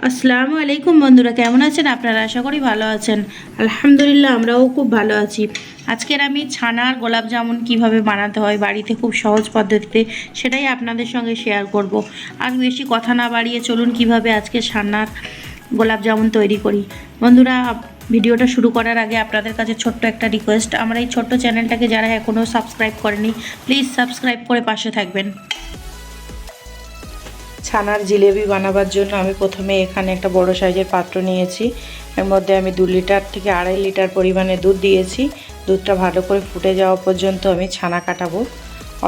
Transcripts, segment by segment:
আসসালামু আলাইকুম বন্ধুরা, কেমন আছেন? আপনারা আশা করি ভালো আছেন। আলহামদুলিল্লাহ, আমরাও খুব ভালো আছি। আজকের আমি ছানার গোলাপ জামুন কীভাবে বানাতে হয়, বাড়িতে খুব সহজ পদ্ধতিতে সেটাই আপনাদের সঙ্গে শেয়ার করব। আর বেশি কথা না বাড়িয়ে চলুন কীভাবে আজকে ছানার গোলাপ জামুন তৈরি করি। বন্ধুরা ভিডিওটা শুরু করার আগে আপনাদের কাছে ছোট্ট একটা রিকোয়েস্ট আমার এই ছোট্ট চ্যানেলটাকে যারা এখনও সাবস্ক্রাইব করেনি প্লিজ সাবস্ক্রাইব করে পাশে থাকবেন। ছানার জিলেবি বানাবার জন্য আমি প্রথমে এখানে একটা বড় সাইজের পাত্র নিয়েছি। এর মধ্যে আমি দু লিটার থেকে আড়াই লিটার পরিমাণে দুধ দিয়েছি। দুধটা ভালো করে ফুটে যাওয়া পর্যন্ত আমি ছানা কাটাবো।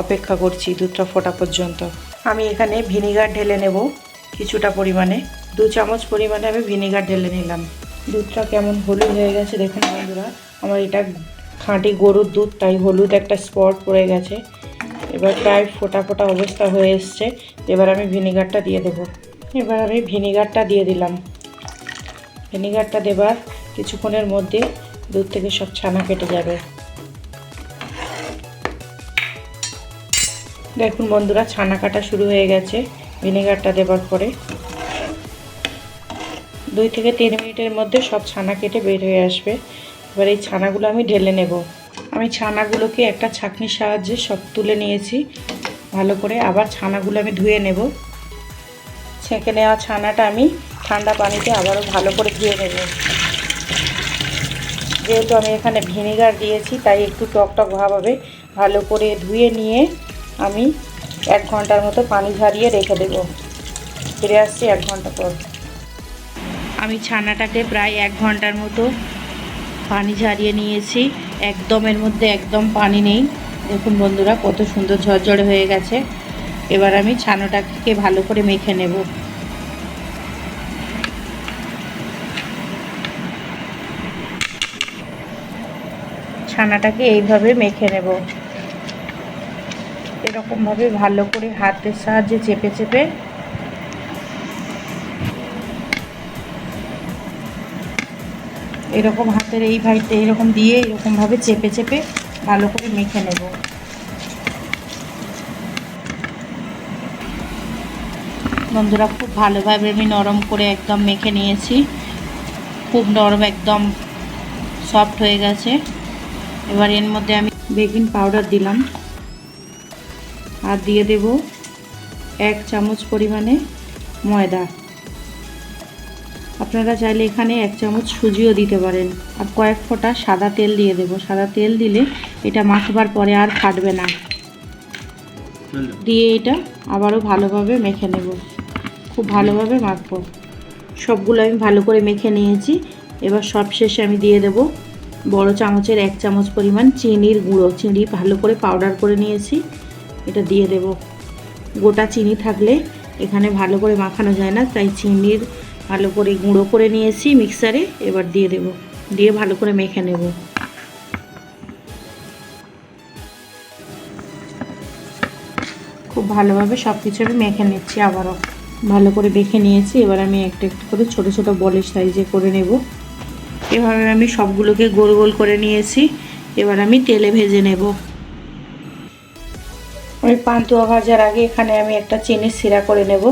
অপেক্ষা করছি দুধটা ফোটা পর্যন্ত। আমি এখানে ভিনিগার ঢেলে নেব কিছুটা পরিমাণে। দু চামচ পরিমাণে আমি ভিনিগার ঢেলে নিলাম। দুধটা কেমন হলুদ হয়ে গেছে দেখুন বন্ধুরা। আমার এটা খাঁটি গরুর দুধ, তাই হলুদ একটা স্পট পড়ে গেছে। এবার প্রায় ফোটা ফোটা অবস্থা হয়ে এসছে। এবার আমি ভিনিগারটা দিয়ে দেব। এবার আমি ভিনিগারটা দিয়ে দিলাম। ভিনিগারটা দেবার কিছুক্ষণের মধ্যে দুধ থেকে সব ছানা কেটে যাবে। দেখুন বন্ধুরা, ছানা কাটা শুরু হয়ে গেছে ভিনিগারটা দেবার পরে। দুই থেকে তিন মিনিটের মধ্যে সব ছানা কেটে বের হয়ে আসবে। এবার এই ছানাগুলো আমি ঢেলে নেব। আমি ছানাগুলোকে একটা ছাঁকনির সাহায্যে সব তুলে নিয়েছি। ভালো করে আবার ছানাগুলো আমি ধুয়ে নেব। ছেঁকে নেওয়া ছানাটা আমি ঠান্ডা পানিতে আবারও ভালো করে ধুয়ে নেব। যেহেতু আমি এখানে ভিনেগার দিয়েছি, তাই একটু টক টক ভাব হবে। ভালো করে ধুয়ে নিয়ে আমি এক ঘণ্টার মতো পানি ঝারিয়ে রেখে দেব। ফিরে আসছি এক ঘণ্টা পর। আমি ছানাটাকে প্রায় এক ঘণ্টার মতো পানি ঝারিয়ে নিয়েছি। একদম এর মধ্যে একদম পানি নেই। দেখুন বন্ধুরা, কত সুন্দর ঝরঝরে হয়ে গেছে। এবার আমি ছানাটাকে ভালো করে মেখে নেব। ছানাটাকে এইভাবে মেখে নেব। এরকমভাবে ভালো করে হাতের সাহায্যে চেপে চেপে এরকম হাতের এই ভাইতে এরকম দিয়ে এরকমভাবে চেপে চেপে ভালো করে মেখে নেব। বন্ধুরা, খুব ভালোভাবে আমি নরম করে একদম মেখে নিয়েছি। খুব নরম, একদম সফট হয়ে গেছে। এবার এর মধ্যে আমি বেকিং পাউডার দিলাম। আর দিয়ে দেব এক চামচ পরিমাণে ময়দা। আপনারা চাইলে এখানে এক চামচ সুজিও দিতে পারেন। আর কয়েক ফোঁটা সাদা তেল দিয়ে দেব। সাদা তেল দিলে এটা মাখবার পরে আর ফাটবে না। দিয়ে এটা আবারও ভালোভাবে মেখে নেব। খুব ভালোভাবে মাখবো। সবগুলো আমি ভালো করে মেখে নিয়েছি। এবার সব শেষে আমি দিয়ে দেব বড় চামচের এক চামচ পরিমাণ চিনির গুঁড়ো। চিনি ভালো করে পাউডার করে নিয়েছি। এটা দিয়ে দেব। গোটা চিনি থাকলে এখানে ভালো করে মাখানো যায় না, তাই চিনির ভালো করে গুঁড়ো করে নিয়েছি মিক্সারে, এবার দিয়ে দেব। দিয়ে ভালো করে মেখে নেব। খুব ভালোভাবে সব কিছু আমি মেখে নিচ্ছি আবারও। ভালো করে মেখে নিয়েছি, এবার আমি একটা একটু করে ছোট ছোট বলের সাইজে করে নেব। এভাবে আমি সবগুলোকে গোল গোল করে নিয়েছি, এবার আমি তেলে ভেজে নেব। আমি পান্তুয়া ভাজার আগে এখানে আমি একটা চিনির সিরা করে নেব।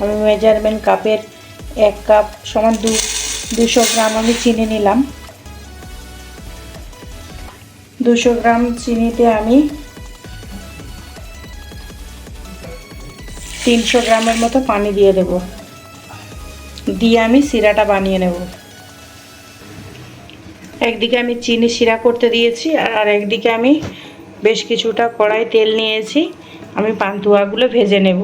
আমি মেজারমেন্ট কাপের এক কাপ সমান দু, দুশো গ্রাম আমি চিনি নিলাম। দুশো গ্রাম চিনিতে আমি তিনশো গ্রামের মতো পানি দিয়ে দেব। দিয়ে আমি সিরাটা বানিয়ে নেব। একদিকে আমি চিনি শিরা করতে দিয়েছি আর একদিকে আমি বেশ কিছুটা কড়াই তেল নিয়েছি। আমি পান্তুয়াগুলো ভেজে নেব।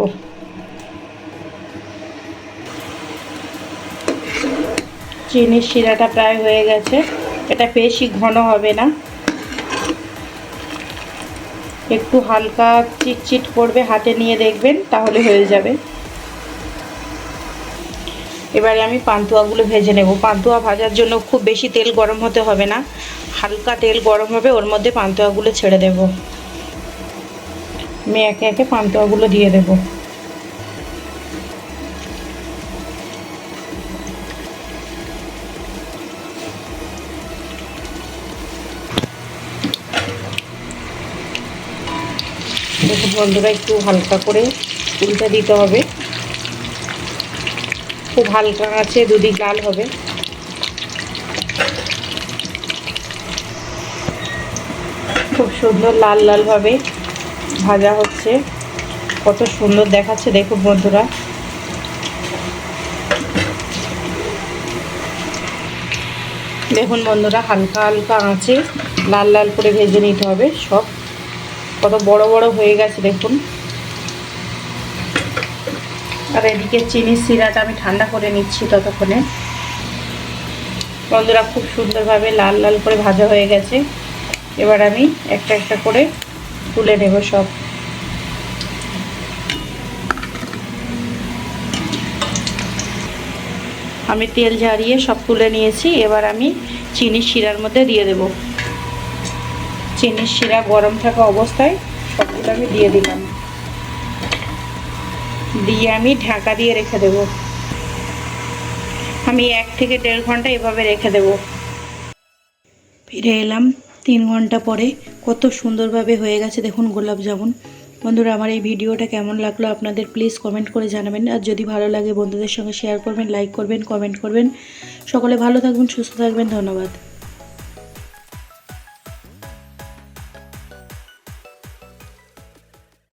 চিনির শিরাটা প্রায় হয়ে গেছে। এটা বেশি ঘন হবে না। একটু হালকা চিটচিট করবে, হাতে নিয়ে দেখবেন, তাহলে হয়ে যাবে। এবারে আমি পান্তুয়াগুলো ভেজে নেব। পান্তুয়া ভাজার জন্য খুব বেশি তেল গরম হতে হবে না। হালকা তেল গরম হবে, ওর মধ্যে পান্তুয়াগুলো ছেড়ে দেব। আমি একে একে পান্তুয়াগুলো দিয়ে দেবো। দেখুন বন্ধুরা একটু হালকা করে উল্টা দিতে হবে। খুব হালকা আছে, দুদিক লাল হবে। খুব সুন্দর লাল লালভাবে ভাজা হচ্ছে। কত সুন্দর দেখাচ্ছে দেখুন বন্ধুরা। দেখুন বন্ধুরা, হালকা হালকা আঁচে লাল লাল করে ভেজে নিতে হবে সব। কত বড় বড় হয়ে গেছে দেখুন। আর এদিকে চিনির সিরাটা আমি ঠান্ডা করে নিচ্ছি ততক্ষণে। বন্ধুরা খুব সুন্দরভাবে লাল লাল করে ভাজা হয়ে গেছে। এবার আমি একটা একটা করে তুলে নেব সব। আমি তেল ঝারিয়ে সব তুলে নিয়েছি। এবার আমি চিনির শিরার মধ্যে দিয়ে দেব। চিনির শিরা গরম থাকা অবস্থায় সবগুলো আমি দিয়ে দিলাম। দিয়ে আমি ঢাকা দিয়ে রেখে দেব। আমি এক থেকে দেড় ঘণ্টা এভাবে রেখে দেব। ফিরে এলাম তিন ঘণ্টা পরে। কত সুন্দরভাবে হয়ে গেছে দেখুন গোলাপ জামুন। বন্ধুরা, আমার এই ভিডিওটা কেমন লাগল আপনাদের প্লিজ কমেন্ট করে জানাবেন। আর যদি ভালো লাগে বন্ধুদের সঙ্গে শেয়ার করবেন, লাইক করবেন, কমেন্ট করবেন। সকলে ভালো থাকবেন, সুস্থ থাকবেন, ধন্যবাদ।